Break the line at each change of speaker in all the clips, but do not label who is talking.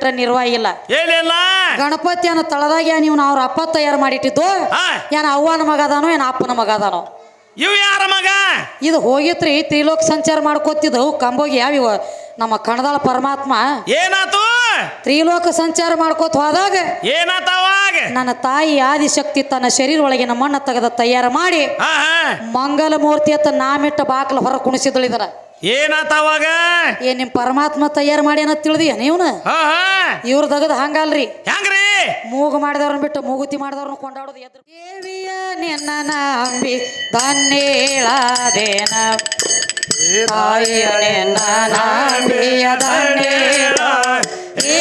ಬಿಟ್ರೆ ನಿರ್ವಾಹ ಇಲ್ಲ.
ಏನಿಲ್ಲ?
ಗಣಪತಿಯನ್ನು ತಳದಾಗ ನೀವು ಅವ್ರ ಅಪ್ಪ ತಯಾರು ಮಾಡಿಟ್ಟಿದ್ದು? ಏನ ಅವ್ವನ ಮಗ ಅದಾನೋ ಏನ ಅಪ್ಪನ ಮಗ ಅದಾನೋ?
ಇವ್ ಯಾರ ಮಗ?
ಇದು ಹೋಗಿತ್ರಿ ತ್ರಿಲೋಕ ಸಂಚಾರ ಮಾಡ್ಕೋತಿದ್ದವು ಕಂಬೋಗಿ ಯಾವಿವ ನಮ್ಮ ಕಣದಾಳ ಪರಮಾತ್ಮ.
ಏನಾತು?
ತ್ರಿಲೋಕ ಸಂಚಾರ ಮಾಡ್ಕೋತ ಹೋದಾಗ
ಏನಾತವಾಗ
ನನ್ನ ತಾಯಿ ಆದಿಶಕ್ತಿ ತನ್ನ ಶರೀರ ಒಳಗಿನ ಮಣ್ಣ ತೆಗೆದ ತಯಾರು ಮಾಡಿ
ಹಾ ಹಾ
ಮಂಗಲ ಮೂರ್ತಿ ಅಂತ ನಾಮಿಟ್ಟ ಬಾಕ್ಲ ಹೊರ ಕುಣಿಸಿದಳು
ಏನಾತ ಅವಾಗ?
ಏ ನಿಮ್ ಪರಮಾತ್ಮ ತಯಾರು ಮಾಡಿ ಅನ್ನ ತಿಳಿದಿಯ ನೀವ್ನ?
ಹಾ ಹಾ.
ಇವ್ರ ತಗದ್ ಹಂಗಲ್ರಿ.
ಹೆಂಗ್ರಿ?
ಮೂಗು ಮಾಡಿದವ್ರನ್ನ ಬಿಟ್ಟು ಮೂಗುತಿ ಮಾಡಿದವ್ರನ್ನ ಕೊಂಡಾಡೋದು ಎದ್ರು ದೇವಿಯ ನಿನ್ನ ನಂಬಿ ದನ್ನೇಳಾದೇನ ತಾಯಿಯ ನಿನ್ನ ನಂಬಿಯ ದನ್ನೇಳ
ಏ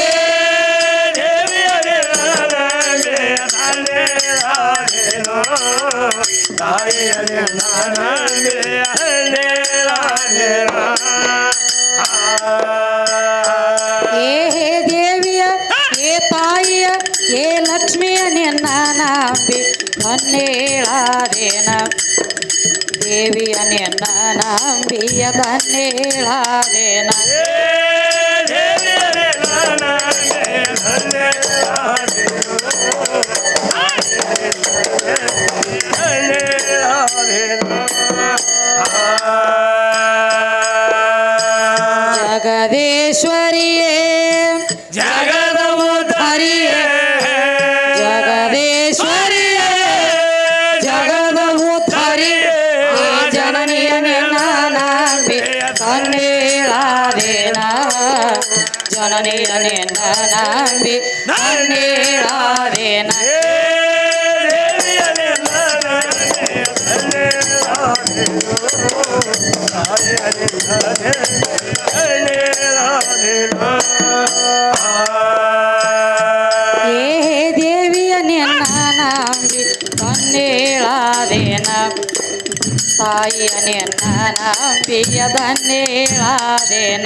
ನಿನ್ನ ನಂಬಿಯ ದನ್ನೇಳಾದೇನ ಜಗದೇಶ್ವರಿಯೇ ನಂಬಿ ಕಣ್ಣೀಳಾದೇನ ಏ ದೇವಿಯ ನಿನ್ನ ನಂಬಿ ಕಣ್ಣೀಳಾದೇನ ತಾಯಿಯ ನಿನ್ನ ನಂಬಿಯ ದನ್ನೇಳಾದೇನ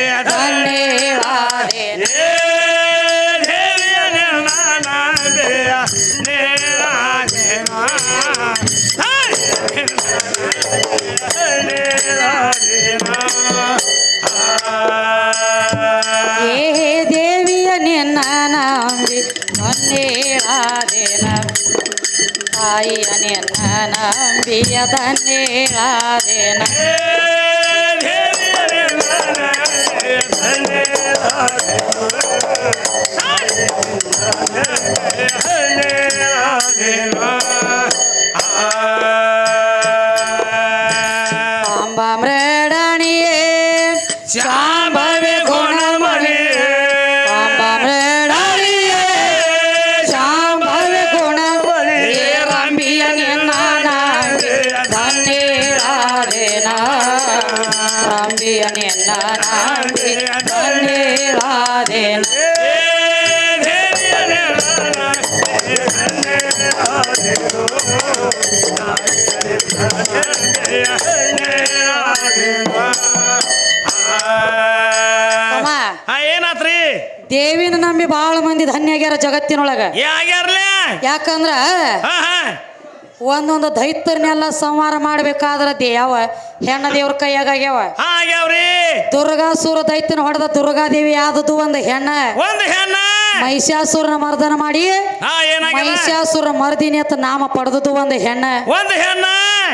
ತಾಯಿಯ ನಿನ್ನ ನಂಬಿಯ ದನ್ನೇಳಾದೇನ ಅಂಬ ಮೃಡಣಿಯೇ
ಹಾ ಏನಾತ್ರಿ?
ದೇವಿನ ನಂಬಿ ಬಹಳ ಮಂದಿ ಧನ್ಯ ಆಗ್ಯಾರ ಜಗತ್ತಿನೊಳಗ. ಯಾಕಂದ್ರ
ಹಾ ಹಾ.
ಒಂದೊಂದು ದೈತ್ಯರನ್ನೆಲ್ಲ ಸಂಹಾರ ಮಾಡ್ಬೇಕಾದ್ರ ದೇವ ಹೆಣ್ಣ ದೇವ್ರ ಕೈಯಾಗ ಆಗ್ಯಾವ.
ಹಾ ಆಗ್ಯಾವ್ರಿ.
ದುರ್ಗಾಸುರ ದೈತ್ಯನ ಹೊಡೆದ ದುರ್ಗಾದೇವಿ ಆದದ್ದು ಒಂದು ಹೆಣ್ಣ.
ಒಂದು ಹೆಣ್ಣ.
ಮಹಿಷಾಸುರನ ಮರ್ದನ ಮಾಡಿ
ಹಾ ಏನಾಗಿದೆ?
ಮಹಿಷಾಸುರ ಮರ್ದಿನಿ ಅಂತ ನಾಮ ಪಡೆದದ್ದು ಒಂದು ಹೆಣ್ಣ.
ಒಂದು ಹೆಣ್ಣ?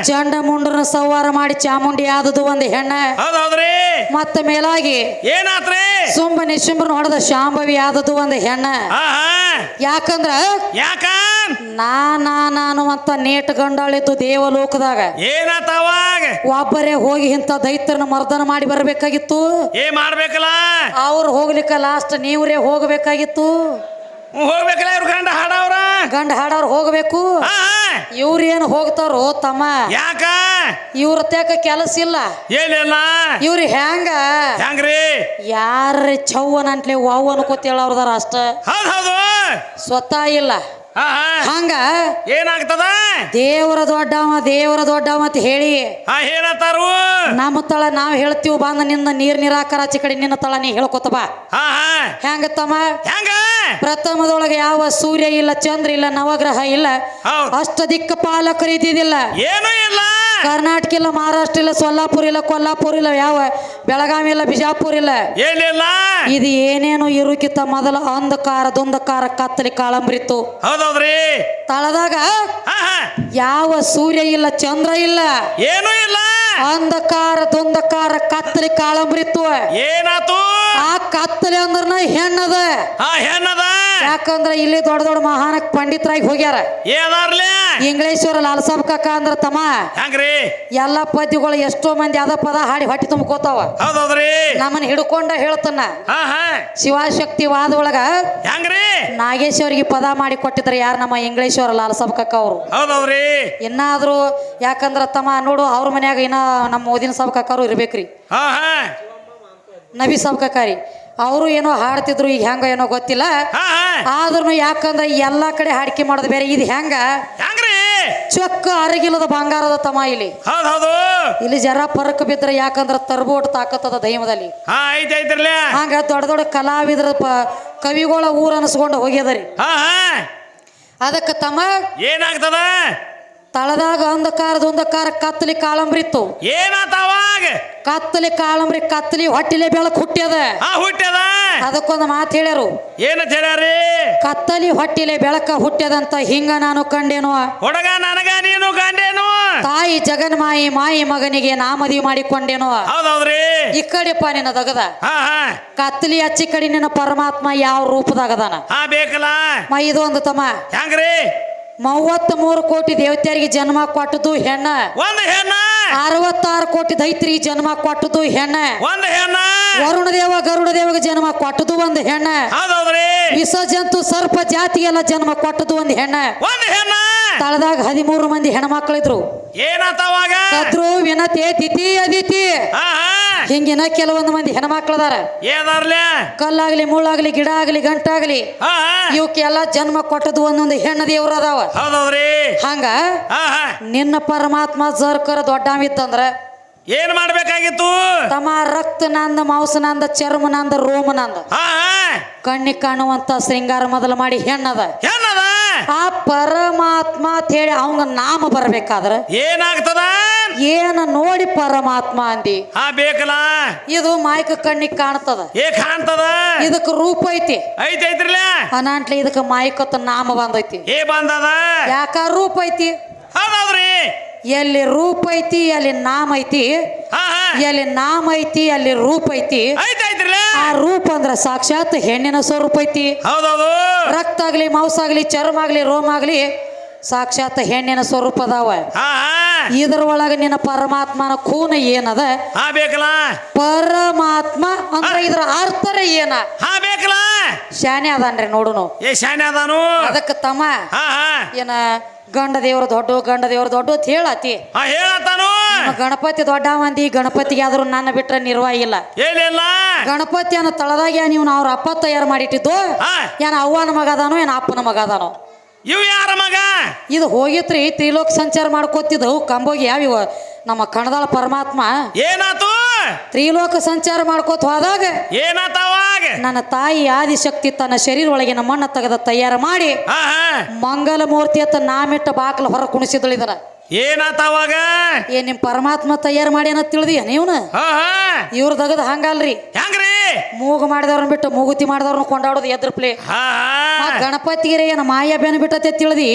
ಚಂಡ ಮುಂಡನ ಸಂವಾರ ಮಾಡಿ ಚಾಮುಂಡಿ ಆದದು ಒಂದು ಹೆಣ್ಣ.
ಹೌದೌದ್ರಿ?
ಮತ್ತ ಮೇಲಾಗಿ
ಏನಾತ್ರಿ?
ಸುಂಬ ನಿಶುಂಬನ ಹೊಡೆದ ಶಾಂಭವಿ ಆದದು ಒಂದು ಹೆಣ್ಣ. ಯಾಕಂದ್ರ
ಯಾಕ?
ನಾನು ಅಂತ ನೇಟ್ ಗಂಡಾಳಿದ್ದು ದೇವಲೋಕದಾಗ
ಏನಾತ ಅವಾಗ?
ಒಬ್ಬರೇ ಹೋಗಿ ಇಂಥ ದೈತ್ಯರನ್ನ ಮರ್ದನ ಮಾಡಿ ಬರಬೇಕಾಗಿತ್ತು.
ಏ ಮಾಡ್ಬೇಕಲ್ಲ?
ಅವ್ರು ಹೋಗ್ಲಿಕ್ಕ ಲಾಸ್ಟ್ ನೀವ್ರೇ ಹೋಗಬೇಕಾಗಿತ್ತು.
ಹೋಗ್ಬೇಕಲ್ಲ ಇವ್ರ ಗಂಡ ಹಾಡವ್ರ?
ಗಂಡ ಹಾಡವ್ರು ಹೋಗ್ಬೇಕು.
ಆ ಹಾ.
ಇವ್ರೇನು ಹೋಗ್ತಾರೋ ತಮ್ಮ.
ಯಾಕ?
ಇವ್ರ ತ್ಯಾಕ ಕೆಲಸ ಇಲ್ಲ.
ಏನಿಲ್ಲ?
ಇವ್ರು ಹೆಂಗ ಯಾರ ಚೌವನ್ ಅಂಟ್ಲೆ ವಾವ್ ಅನ್ಕೋತೇಳ ಅವ್ರದಾರ ಅಷ್ಟ.
ಹೌದ್ ಹೌದು.
ಸ್ವತಃ ಇಲ್ಲ. ಹಂಗ?
ಏನಾಗ್ತದ?
ದೇವರ ದೊಡ್ಡವ ದೇವರ ದೊಡ್ಡವ ಅಂತ ಹೇಳಿ. ನಮ್ಮ ತಳ ನಾವ್ ಹೇಳ್ತೀವಿ ಬಂದ ನಿನ್ನ ನೀರ್ ನಿರಾಕಾರ ಆಚೆ ಕಡೆ ನಿನ್ನ ತಳ ನೀ ಹೇಳ್ಕೊತ ಬಾ. ಹೆಂಗ ತಮ್ಮ
ಹೆಂಗ?
ಪ್ರಥಮದೊಳಗೆ ಯಾವ ಸೂರ್ಯ ಇಲ್ಲ ಚಂದ್ರ ಇಲ್ಲ ನವಗ್ರಹ ಇಲ್ಲ ಅಷ್ಟ ದಿಕ್ಕ ಪಾಲಕರು ಇದ್ದಿದ್ದಿಲ್ಲ
ಏನೂ ಇಲ್ಲ.
ಕರ್ನಾಟಕ ಇಲ್ಲ ಮಹಾರಾಷ್ಟ್ರ ಇಲ್ಲ ಸೊಲ್ಲಾಪುರ ಇಲ್ಲ ಕೊಲ್ಲಾಪುರ ಇಲ್ಲ ಯಾವ ಬೆಳಗಾವಿ ಇಲ್ಲ ಬಿಜಾಪುರ ಇಲ್ಲ.
ಏನಿಲ್ಲ?
ಇದು ಏನೇನು ಇರುಕಿತ ಮೊದಲ ಅಂಧಕಾರ ದುಂಧಕಾರ ಕತ್ತಲಿ ಕಾಳಂಬ್ರಿತ್ತು.
ಹೌದೌದ್ರಿ?
ತಳದಾಗ ಯಾವ ಸೂರ್ಯ ಇಲ್ಲ ಚಂದ್ರ ಇಲ್ಲ.
ಏನೂ ಇಲ್ಲ.
ಅಂಧಕಾರ ದುಂಧಕಾರ ಕತ್ತಲಿ ಕಾಳಂಬ್ರಿತ್ತು.
ಏನಾತು?
ಆ ಕತ್ತಲೆ ಅಂದ್ರ ಹೆಣ್ಣದ.
ಹಾ ಹೆಣ್ಣದ?
ಯಾಕಂದ್ರ ಇಲ್ಲಿ ದೊಡ್ಡ ದೊಡ್ಡ ಮಹಾನ ಪಂಡಿತರಾಗಿ ಹೋಗ್ಯಾರ.
ಏನಾರ್ಲಿ
ಇಂಗ್ಲೇಶ್ವರ ಲಾಲ್ಸಾಬ್ ಕಾಕ ಅಂದ್ರ ತಮ್ಮ.
ಹೆಂಗ್ರಿ?
ಎಲ್ಲ ಪದ್ಯಗಳು ಎಷ್ಟೋ ಮಂದಿ ಅದ ಪದ ಹಾಡಿ ಹೊಟ್ಟಿ ತುಂಬ್ಕೋತಾವ.
ಹೌದೌದ್ರಿ?
ನಮ್ಮನ್ನ ಹಿಡ್ಕೊಂಡ ಹೇಳ್ತಾನ.
ಹಾ ಹಾ.
ಶಿವಶಕ್ತಿ ವಾದ ಒಳಗ
ಹೆಂಗ್ರಿ?
ನಾಗೇಶ್ವರಿಗೆ ಪದ ಮಾಡಿ ಕೊಟ್ಟಿದ್ರು ಯಾರು ನಮ್ಮ ಇಂಗ್ಲೇಶ್ವರ ಲಾಲ್ಸಾಬ್ ಕಾಕ ಅವರು?
ಹೌದೌದ್ರಿ?
ಇನ್ನಾದ್ರೂ ಯಾಕಂದ್ರ ತಮ್ಮ ನೋಡು ಅವ್ರ ಮನ್ಯಾಗ ಇನ್ನ ನಮ್ಮ ಓದಿನ ಸಾಬ್ ಕಾಕಾರು ಇರ್ಬೇಕ್ರಿ.
ಹಾ ಹಾ.
ನಬಿ ಸಾಬ್ ಅವರು ಏನೋ ಹಾಡ್ತಿದ್ರು ಈಗ ಹೆಂಗ ಏನೋ ಗೊತ್ತಿಲ್ಲ. ಆದ್ರೂ ಯಾಕಂದ್ರೆ ಎಲ್ಲಾ ಕಡೆ ಹಾಡಿಕೆ ಮಾಡೋದು ಬೇರೆ. ಇದು ಹೆಂಗ? ಚೊಕ್ಕ ಅರಗಿಲ್ಲದ ಬಂಗಾರದ ತಮ ಇಲ್ಲಿ. ಇಲ್ಲಿ ಜರ ಪರಕ್ ಬಿದ್ರೆ ಯಾಕಂದ್ರೆ ತರ್ಬೋಟ್ ತಾಕತ್ತದ ದೈವದಲ್ಲಿ. ಹಂಗ ದೊಡ್ಡ ದೊಡ್ಡ ಕಲಾವಿದ್ರ ಕವಿಗಳ ಊರ ಅನ್ಸ್ಕೊಂಡು ಹೋಗ್ಯದರಿ ಅದಕ್ಕೆ ತಮ್ಮ
ಏನಾಗ್ತದ?
ತಳದಾಗ ಅಂಧಕಾರದ ಅಂಧಕಾರ ಕತ್ತಲಿ ಕಾಳಂಬ್ರಿತ್ತು.
ಏನಾತ ಅವಾಗ?
ಕತ್ತಲಿ ಕಾಳಂಬ್ರಿ ಕತ್ತಲಿ ಹೊಟ್ಟಿಲೆ ಬೆಳಕು ಹುಟ್ಟ್ಯದ
ಹುಟ್ಟ್ಯದ
ಅದಕ್ಕೊಂದು ಮಾತು ಹೇಳ್ಯಾರು.
ಏನಂತ ಹೇಳ್ಯಾರಿ?
ಕತ್ತಲಿ ಹೊಟ್ಟಿಲೆ ಬೆಳಕ ಹುಟ್ಟ್ಯದಂತ ಹಿಂಗ ನಾನು ಕಂಡೇನು.
ಹುಡುಗ ನನಗ ನೀನು ಗಂಡೇನು
ತಾಯಿ ಜಗನ್ಮಾಯಿ ಮಾಯಿ ಮಗನಿಗೆ ನಾಮದಿ ಮಾಡಿಕೊಂಡೇನು.
ಹೌದೌದ್ರಿ?
ಈ ಕಡೆಪ್ಪ ನಿನ್ನ ದಗದ.
ಹಾ ಹಾ.
ಕತ್ತಲಿ ಹಚ್ಚಿ ಕಡೆ ನಿನ್ನ ಪರಮಾತ್ಮ ಯಾವ ರೂಪದಾಗದಾನ?
ಹಾ ಬೇಕಲ್ಲ.
ಮ ಇದು ಒಂದು ತಮ್ಮ.
ಹೆಂಗ್ರಿ?
ಮೂವತ್ತ್ ಮೂರು ಕೋಟಿ ದೇವತೆಯರಿಗೆ ಜನ್ಮ ಕೊಟ್ಟದು ಹೆಣ್ಣ.
ಒಂದ್ ಹೆಣ್ಣ.
ಅರವತ್ತಾರು ಕೋಟಿ ದೈತ್ರಿಗೆ ಜನ್ಮ ಕೊಟ್ಟದು ಹೆಣ್ಣ.
ಒಂದ್ ಹೆಣ್ಣ.
ವರುಣ ದೇವ ಗರುಡ ದೇವಗೆ ಜನ್ಮ ಕೊಟ್ಟದು ಒಂದು ಹೆಣ್ಣ.
ಹೌದೌದ್ರಿ.
ವಿಷ ಜಂತು ಸರ್ಪ ಜಾತಿಗೆಲ್ಲ ಜನ್ಮ ಕೊಟ್ಟದು ಒಂದು ಹೆಣ್ಣ.
ಒಂದ್ ಹೆಣ್ಣ.
ತಳದಾಗ ಹದಿಮೂರು ಮಂದಿ ಹೆಣ್ಮಕ್ಳಿದ್ರು.
ಏನಾತ ಅವಾಗ
ಕದ್ರು ವಿನತೆ ತಿಥಿ ಅದಿತಿ ಹಿಂಗಿನ ಕೆಲವೊಂದು ಮಂದಿ ಹೆಣ್ಮಕ್ಳದಾರ.
ಏದಾರ್ಲೆ
ಕಲ್ಲಾಗ್ಲಿ ಮುಳ್ಳಾಗ್ಲಿ ಗಿಡ ಆಗ್ಲಿ ಗಂಟಾಗ್ಲಿ ಇವಕ್ಕೆಲ್ಲ ಜನ್ಮ ಕೊಟ್ಟದ್ದು ಒಂದೊಂದು ಹೆಣ್ಣ ದೇವ್ರ ಅದಾವ ಹಂಗ? ನಿನ್ನ ಪರಮಾತ್ಮ ಜರ್ಕರ ದೊಡ್ಡವಿತ್ತಂದ್ರ
ಏನ್ ಮಾಡ್ಬೇಕಾಗಿತ್ತು?
ತಮ್ಮ ರಕ್ತ ನಂದ ಮಾಂಸ ನಂದ ಚರ್ಮ ನಂದ ರೋಮ ನಂದ. ಕಣ್ಣಿ ಕಾಣುವಂತ ಶೃಂಗಾರ ಮೊದಲು ಮಾಡಿ ಹೆಣ್ಣದ.
ಹೆಣ್ಣದ?
ಆ ಪರಮಾತ್ಮ ಅಂತ ಹೇಳಿ ಅವಂಗ ನಾಮ ಬರ್ಬೇಕಾದ್ರ
ಏನಾಗ್ತದ?
ಏನ ನೋಡಿ ಪರಮಾತ್ಮ ಅಂದಿ.
ಹಾ ಬೇಕಲ್ಲ?
ಇದು ಮಾಯಕ ಕಣ್ಣಿಗೆ ಕಾಣ್ತದ.
ಏ ಕಾಣ್ತದ?
ಇದಕ್ಕೆ ರೂಪ ಐತಿ.
ಐತಿ ಐತ್ರಿಲ್ಲ?
ಅನಾಂಟ್ಲೆ ಇದಕ್ಕೆ ಮಾಯಕತ್ತ ನಾಮ ಬಂದೈತಿ.
ಏ ಬಂದದ?
ಯಾಕ ರೂಪ ಐತಿ?
ಹೌದ್ರಿ
ಎಲ್ಲಿ ರೂಪ ಐತಿ ಎಲ್ಲಿ ನಾಮ ಐತಿ.
ಹಾ ಹಾ
ಎಲ್ಲಿ ನಾಮ ಐತಿ ಅಲ್ಲಿ ರೂಪ ಐತಿ.
ಐತಿ
ಆ ರೂಪ ಅಂದ್ರ ಸಾಕ್ಷಾತ್ ಹೆಣ್ಣಿನ ಸ್ವರೂಪ ಐತಿ.
ಹೌದೌದು.
ರಕ್ತ ಆಗ್ಲಿ ಮಾಂಸ ಆಗ್ಲಿ ಚರ್ಮ ಆಗ್ಲಿ ರೋಮ್ ಆಗ್ಲಿ ಸಾಕ್ಷಾತ್ ಹೆಣ್ಣಿನ ಸ್ವರೂಪ ಅದಾವ.
ಹಾ
ಇದ್ರ ಒಳಗ ನಿನ್ನ ಪರಮಾತ್ಮನ ಖೂನ ಏನದ?
ಹಾ ಬೇಕಲ್ಲ.
ಪರಮಾತ್ಮ ಅಂದ್ರ ಇದ್ರ ಅರ್ಥರ ಏನ?
ಹಾ ಬೇಕಲ್ಲ.
ಶಾನೆ ಅದಾನ್ರಿ ನೋಡುನು.
ಏ ಶಾನೆ ಅದಾನು.
ಅದಕ್ಕೆ ತಮ್ಮ
ಹಾ ಹಾ.
ಏನ ಗಂಡ ದೇವ್ರ ದೊಡ್ಡ ಗಂಡ ದೇವ್ರ ದೊಡ್ಡ ಅಂತ ಹೇಳತಿ.
ಹಾ ಹೇಳತ್ತಾನು.
ನಮ್ಮ ಗಣಪತಿ ದೊಡ್ಡ ಮಂದಿ ಗಣಪತಿಗೆ ಆದ್ರೂ ನನ್ನ ಬಿಟ್ರೆ ನಿರ್ವಾಹ ಇಲ್ಲ.
ಏನಿಲ್ಲ?
ಗಣಪತಿ ಅನ್ನೋ ತಳದಾಗ ನೀವು ಅವ್ರ ಅಪ್ಪ ತಯಾರು ಮಾಡಿಟ್ಟಿದ್ದು? ಏನ ಅವ್ವನ ಮಗ ಅದಾನೋ ಏನ ಅಪ್ಪನ ಮಗ ಅದಾನೋ?
ಇವ್ ಯಾರ ಮಗ?
ಇದು ಹೋಗಿತ್ರಿ ತ್ರಿಲೋಕ ಸಂಚಾರ ಮಾಡ್ಕೋತಿದ್ದವು ಕಂಬೋಗಿ ಯಾವಿವ ನಮ್ಮ ಕಣದಾಳ ಪರಮಾತ್ಮ.
ಏನಾತು?
ತ್ರಿಲೋಕ ಸಂಚಾರ ಮಾಡ್ಕೋತ ಹೋದಾಗ
ಏನಾತವಾಗ
ನನ್ನ ತಾಯಿ ಆದಿಶಕ್ತಿ ತನ್ನ ಶರೀರ ಒಳಗಿನ ಮಣ್ಣ ತೆಗೆದ ತಯಾರು ಮಾಡಿ ಮಂಗಲ ಮೂರ್ತಿ ಅಂತ ನಾಮಿಟ್ಟ ಬಾಕ್ಲ ಹೊರ ಕುಣಿಸಿದಳಿದ್ರ.
ಏನಾತ ಅವಾಗ?
ಏ ನಿಮ್ ಪರಮಾತ್ಮ ತಯಾರು ಮಾಡಿ ಅನ್ನ ತಿಳಿದಿ ನೀವ್ನ?
ಹಾ ಹಾ.
ಇವ್ರ ತಗದ ಹಂಗಲ್ರಿ.
ಹೆಂಗ್ರಿ?
ಮೂಗು ಮಾಡಿದವ್ರನ್ನ ಬಿಟ್ಟು ಮೂಗುತಿ ಮಾಡಿದವ್ರನ್ನ ಕೊಂಡಾಡೋದು ಎದ್ರ ಪ್ಲೇ.
ಹಾ
ಗಣಪತಿಗೆ ಏನ ಮಾಯ ಬೇನ ಬಿಟ್ಟತೆ ತಿಳಿದಿ?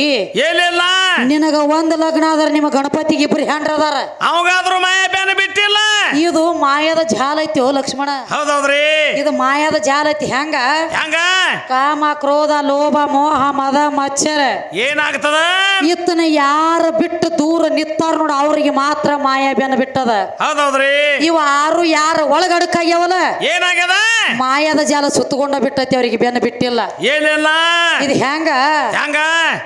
ಏನಿಲ್ಲ
ನಿನಗ ಒಂದ್ ಲಗ್ನ ಆದ್ರ ನಿಮ್ಮ ಗಣಪತಿಗೆ ಇಬ್ರು ಹೆಂಡ್ರ ಅದಾರ.
ಅವಾಗಾದ್ರೂ ಮಾಯ ಬೇನ ಬಿಟ್ಟಿಲ್ಲ?
ಇದು ಮಾಯದ ಜಾಲ ಐತಿ ಲಕ್ಷ್ಮಣ?
ಹೌದೌದ್ರಿ.
ಇದು ಮಾಯದ ಜಾಲ ಐತಿ ಹೆಂಗ?
ಹೆಂಗ?
ಕಾಮ ಕ್ರೋಧ ಲೋಭ ಮೋಹ ಮದ ಮಚ್ಚರ.
ಏನಾಗ್ತದ?
ಇತ್ತನ ಯಾರ ಬಿಟ್ಟು ದೂರ ನಿತ್ತಾರ ನೋಡ ಅವ್ರಿಗೆ ಮಾತ್ರ ಮಾಯಾ ಬೆನ್ನ ಬಿಟ್ಟದ.
ಹೌದೌದ್ರಿ?
ಇವ ಆರು ಯಾರ ಒಳಗಡಕಾಗ್ಯಾವಲ್ಲ
ಏನಾಗ್ಯದ?
ಮಾಯದ ಜಾಲ ಸುತ್ತಕೊಂಡ ಬಿಟ್ಟೈತಿ ಅವ್ರಿಗೆ ಬೆನ್ನ ಬಿಟ್ಟಿಲ್ಲ.
ಏನಿಲ್ಲ?
ಇದು ಹೆಂಗ?
ಹೆಂಗ?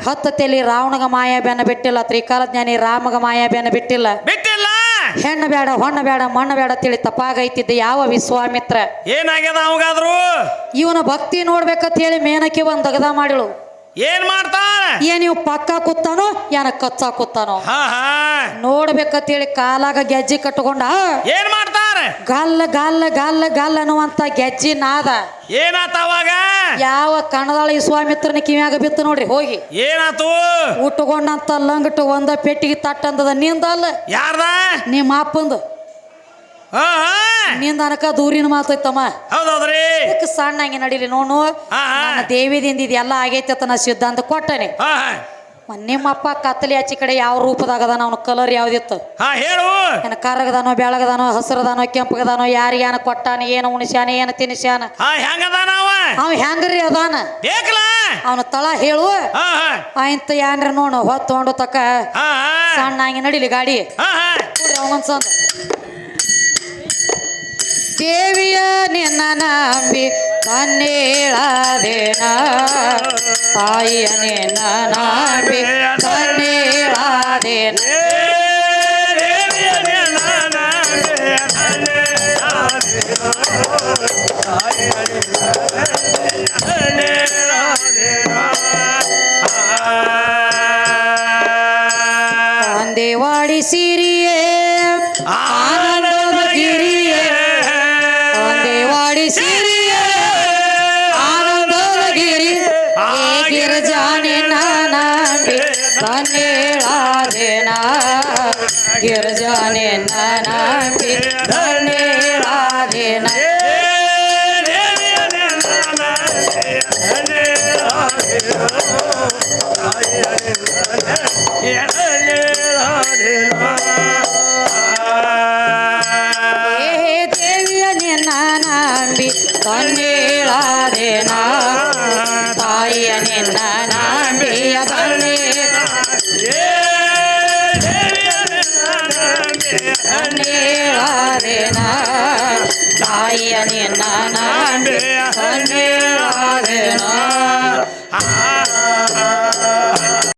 ಹತ್ತತೆಲಿ ರಾವಣಗ ಮಾಯಾ ಬೆನ್ನ ಬಿಟ್ಟಿಲ್ಲ ತ್ರಿಕಾಲ ಜ್ಞಾನಿ ರಾಮಗ ಮಾಯಾ ಬೆನ್ನ ಬಿಟ್ಟಿಲ್ಲ.
ಬಿಟ್ಟಿಲ್ಲ?
ಹೆಣ್ಣು ಬೇಡ ಹೊಣ್ಣ ಬೇಡ ಮಣ್ಣು ಬೇಡ ತಿಳಿ ತಪ್ಪಾಗೈತಿದ್ದ ಯಾವ ವಿಶ್ವಾಮಿತ್ರ?
ಏನಾಗ್ಯದ ಅವಾಗಾದ್ರು?
ಇವನ ಭಕ್ತಿ ನೋಡ್ಬೇಕಂತ ಹೇಳಿ ಮೇನಕ್ಕೆ ಒಂದ್ ದಗದ ಮಾಡಿಳು.
ಏನ್ ಮಾಡ್ತಾನ
ಏನ್ ನೀವು ಪಕ್ಕ ಕೂತಾನೋ ಏನ ಕಚ್ಚಾ ಕೂತಾನೋ?
ಹಾ ಹಾ.
ನೋಡ್ಬೇಕಂತ ಹೇಳಿ ಕಾಲಾಗ ಗೆಜ್ಜೆ ಕಟ್ಟಕೊಂಡ
ಏನ್ ಮಾಡ್ತಾರೆ
ಗಲ್ಲ ಗಲ್ಲ ಗಲ್ಲ ಗಲ್ಲ ಅನ್ನುವಂತ ಗೆಜ್ಜಿ ನಾದ.
ಏನಾತ ಅವಾಗ?
ಯಾವ ಕಣದಾಳ ಸ್ವಾಮಿತ್ರನ ಕಿವಿಯಾಗ ಬಿತ್ತು ನೋಡ್ರಿ ಹೋಗಿ.
ಏನಾತು?
ಉಟ್ಕೊಂಡಂತ ಲಂಗಟ್ಟು ಒಂದ ಪೆಟ್ಟಿಗೆ ತಟ್ಟಂದದ ನಿಂದಲ್ಲ.
ಯಾರ್ದ?
ನಿಮ್ಮ ಅಪ್ಪಂದು
ಹಾ ಹಾ.
ನಿಂದ ಅನಕ ದೂರಿನ ಮಾತೈತಮ್ಮ
ಹೌದೌದ್ರಿ?
ಇದಕ್ಕೆ ಸಣ್ಣ ಹಂಗೆ ನಡೀಲಿ
ಹಾ
ನನ್ನ ದೇವಿದಿಂದ ಇದೆಲ್ಲ ಆಗೈತೆ ಅಂತ ನಾ ಸಿದ್ಧಾಂತ ಕೊಟ್ಟನೆ. ನಿಮ್ಮಪ್ಪ ಕತ್ತಲಿ ಆಚೆ ಕಡೆ ಯಾವ ರೂಪದಾಗದಾನ ಅವನ ಕಲರ್ ಯಾವ್ದಿತ್ತು
ಹೇಳು.
ಏನ ಕರಗದಾನೋ ಬೆಳಗದಾನೋ ಹಸಿರದಾನೋ ಕೆಂಪಗದಾನೋ ಯಾರಿಗೇನ ಕೊಟ್ಟಾನ ಏನು ಉಣಿಸ್ಯಾನ ಏನು ತಿನ್ಸ್ಯಾನ? ಅವ? ಹೆಂಗ್ರಿ ಅದಾನ? ಅವನ ತಳ ಹೇಳು. ಆಯ್ತು ಏನ್ರಿ ನೋಡು ಹೊತ್ತು ತಕ. ಸಣ್ಣ ಹಂಗೆ ನಡಿಲಿ ಗಾಡಿ. ಅವನೊಂದ್ಸಂದ ದೇವಿಯ ನಿನ್ನ ನಂಬಿ ಕಣ್ಣೀಳಾದೇನ ತಾಯಿಯ ನಿನ್ನ ನಂಬಿ ಕಣ್ಣೀಳಾದೇನ ನಾನಂಬಿ ಕಣ್ಣೀಳಾದೇನ ಗಿರಿಜಾನೆ ನಾನಂಬಿ ಕಣ್ಣೀಳಾದೇನ ಏ ದೇವಿಯ ನಿನ್ನ ನಂಬಿ ತಾಯಿಯ ನಿನ್ನ ನಂಬಿ
ಆ